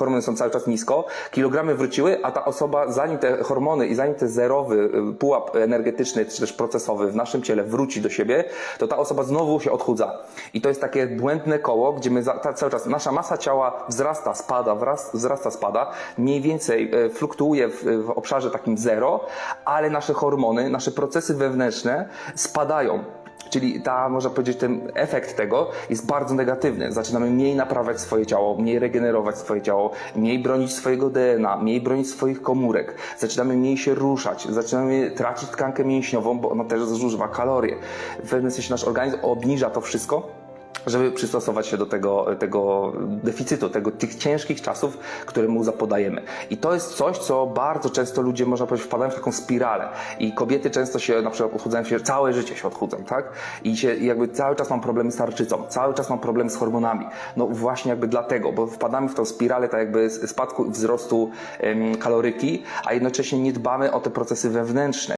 hormony są cały czas nisko, kilogramy wróciły, a ta osoba, zanim te hormony i zanim ten zerowy y, pułap energetyczny czy też procesowy w naszym ciele wróci do siebie, to ta osoba znowu się odchudza. I to jest takie błędne koło, gdzie my cały czas, nasza masa ciała wzrasta, spada, wraz, wzrasta, spada, mniej więcej e, fluktuuje w, w obszarze takim zero, ale nasze hormony, nasze procesy wewnętrzne spadają. Czyli ta, można powiedzieć, ten efekt tego jest bardzo negatywny. Zaczynamy mniej naprawiać swoje ciało, mniej regenerować swoje ciało, mniej bronić swojego DNA, mniej bronić swoich komórek. Zaczynamy mniej się ruszać, zaczynamy tracić tkankę mięśniową, bo ona też zużywa kalorie. W pewnym sensie nasz organizm obniża to wszystko, żeby przystosować się do tego, tego deficytu, tego, tych ciężkich czasów, które mu zapodajemy. I to jest coś, co bardzo często ludzie, można powiedzieć, wpadają w taką spiralę. I kobiety często się na przykład odchudzają się, całe życie się odchudzą, tak? I się jakby cały czas mam problemy z tarczycą, cały czas mam problemy z hormonami. No właśnie jakby dlatego, bo wpadamy w tą spiralę tak jakby spadku i wzrostu kaloryki, a jednocześnie nie dbamy o te procesy wewnętrzne.